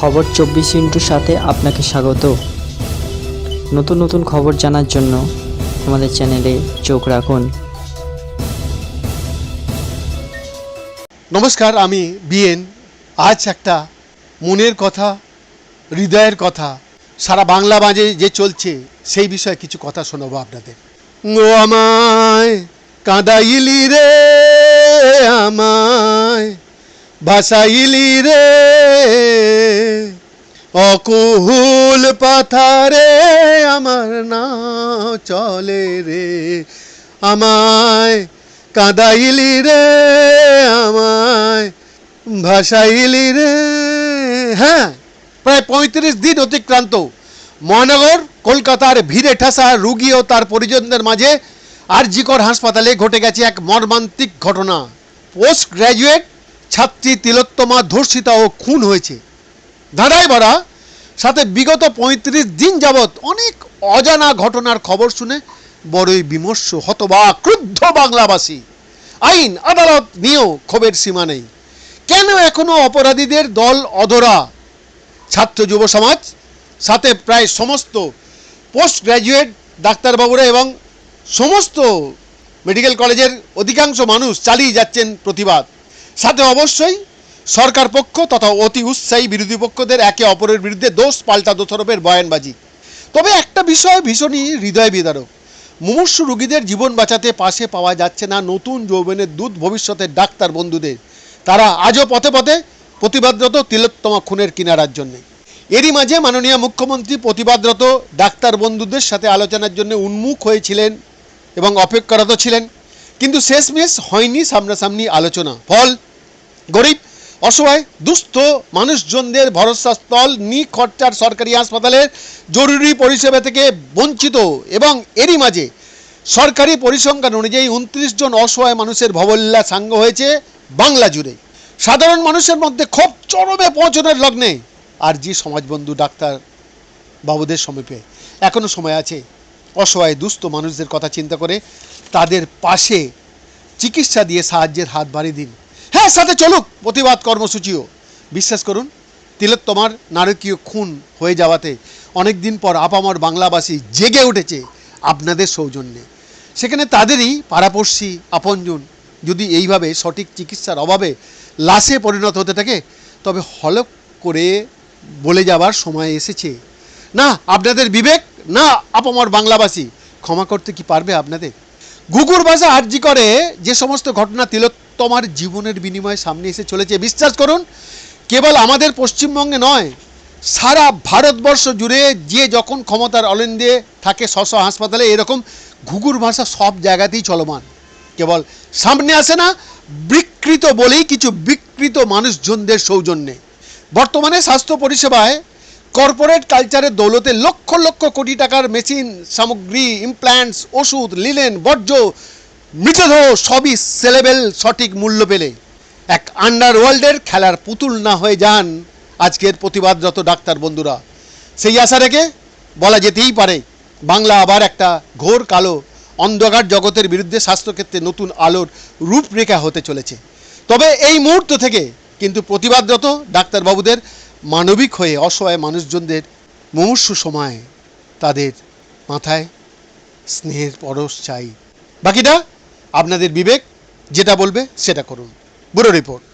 খবর চব্বিশ ইন্টুর সাথে আপনাকে স্বাগত। নতুন নতুন খবর জানার জন্য আমাদের চ্যানেলে চোখ রাখুন। নমস্কার, আমি বিএন। আজ একটা মনের কথা, হৃদয়ের কথা, সারা বাংলা বাজে যে চলছে, সেই বিষয়ে কিছু কথা শোনাবো আপনাদের। ও আমায় কাঁদাইলি রে আমায়। ভাসাইলি রে, অকুহুল পাথারে আমার নাও চলে রে। আমায় কাঁদাইলি রে, আমায় ভাসাইলি রে। হ্যাঁ প্রায় পঁয়ত্রিশ দিন অতিক্রান্ত। মহানগর, কলকাতার ভিড়ে ঠাসা রুগী ও তার পরিজনদের মাঝে আরজিকর হাসপাতালে ঘটে গেছে এক মর্মান্তিক ঘটনা। পোস্ট গ্র্যাজুয়েট ছাত্রী তিলোত্তমা ধর্ষিতা ও খুন হয়েছে। ধাঁধায় ভরা সাথে বিগত পঁয়ত্রিশ দিন যাবৎ অনেক অজানা ঘটনার খবর শুনে বড়ই বিমর্ষ হতবা ক্রুদ্ধ বাংলাবাসী। আইন, আদালত নিয়েও ক্ষোভের সীমা নেই। কেন এখনও অপরাধীদের দল অধরা? ছাত্র যুব সমাজ, সাথে প্রায় সমস্ত পোস্ট গ্র্যাজুয়েট ডাক্তারবাবুরা এবং সমস্ত মেডিকেল কলেজের অধিকাংশ মানুষ চালিয়ে যাচ্ছেন প্রতিবাদ। সাথে অবশ্যই সরকার পক্ষ তথা অতি উৎসাহী বিরোধী পক্ষদের একে অপরের বিরুদ্ধে দোষ পাল্টা দোষারোপের বয়ানবাজি। তবে একটা বিষয় ভীষণই হৃদয় বিদারক। মুমূর্ষু রুগীদের জীবন বাঁচাতে পাশে পাওয়া যাচ্ছে না নতুন যৌবনের দুধ ভবিষ্যতের ডাক্তার বন্ধুদের। তারা আজও পথে পথে প্রতিবাদরত তিলোত্তমা খুনের কিনারার জন্যে। এরই মাঝে মাননীয় মুখ্যমন্ত্রী প্রতিবাদরত ডাক্তার বন্ধুদের সাথে আলোচনার জন্য উন্মুখ হয়েছিলেন এবং অপেক্ষারত ছিলেন। কিন্তু শেষমেশ হয়নি সামনাসামনি আলোচনা। ফল গরিব, অসহায়, দুস্থ মানুষজনদের ভরসাস্থল নি খরচার সরকারি হাসপাতালের জরুরি পরিষেবা থেকে বঞ্চিত এবং এরই মাঝে সরকারি পরিসংখ্যান অনুযায়ী উনত্রিশ জন অসহায় মানুষের ভবল্লা সাঙ্গ হয়েছে বাংলা জুড়ে। সাধারণ মানুষের মধ্যে খুব চরমে পৌঁছানোর লগ্নে আর জি সমাজবন্ধু ডাক্তার বাবুদের সমীপে। এখনও সময় আছে। অসহায়, দুস্থ মানুষদের কথা চিন্তা করে তাদের পাশে চিকিৎসা দিয়ে সাহায্যের হাত বাড়িয়ে দিন। হ্যাঁ সাথে চলুক, প্রতিবাদ কর্মসূচিও। বিশ্বাস করুন তিলোত্তমার নারকীয় খুন হয়ে যাওয়াতে অনেক দিন পর আপামর বাংলাবাসী জেগে উঠেছে আপনাদের সৌজন্যে। সেখানে তাদেরই পাড়াপড়শি, আপনজন যদি এইভাবে সঠিক চিকিৎসার অভাবে লাশে পরিণত হতে থাকে, তবে হলক করে বলে যাবার সময় এসেছে। না, আপনাদের বিবেক, না আপামর বাংলাবাসী। ক্ষমা করতে কি পারবে আপনাদের? গুগুর ভাষা আর্জি করে যে সমস্ত ঘটনা তিলোত্তমার জীবনের বিনিময়ে সামনে এসে চলেছে। বিশ্বাস করুন, কেবল আমাদের পশ্চিমবঙ্গে নয়, সারা ভারতবর্ষ জুড়ে যে যখন ক্ষমতার অলেন্দে থাকে স্ব হাসপাতালে, এরকম ঘুঘুর ভাষা সব জায়গাতেই চলমান। কেবল সামনে আসে না, বিকৃত বলেই কিছু বিকৃত মানুষজনদের সৌজন্যে। বর্তমানে স্বাস্থ্য পরিষেবায় কর্পোরেট কালচারের দৌলতে লক্ষ লক্ষ কোটি টাকার মেশিন, সামগ্রী ইমপ্ল্যান্টস ওষুধ লিলেন বর্জ্য মৃতদেহ সবই সেলেবেল, সঠিক মূল্য পেলে। এক আন্ডারওয়ার্ল্ডের খেলার পুতুল না হয়ে যান আজকের প্রতিবাদরত ডাক্তার বন্ধুরা। সেই আশা রেখে বলা যেতেই পারে, বাংলা আবার একটা ঘোর কালো, অন্ধকার জগতের বিরুদ্ধে স্বাস্থ্যক্ষেত্রে নতুন আলোর রূপরেখা হতে চলেছে। তবে এই মুহূর্ত থেকে কিন্তু প্রতিবাদরত ডাক্তারবাবুদের মানবিক হয়ে অসহায় মানুষজনদের মুমূর্ষু সময় তাদের মাথায় স্নেহের পরশ চাই। বাকিটা আপনাদের বিবেক যেটা বলবে সেটা করুন। Bureau report.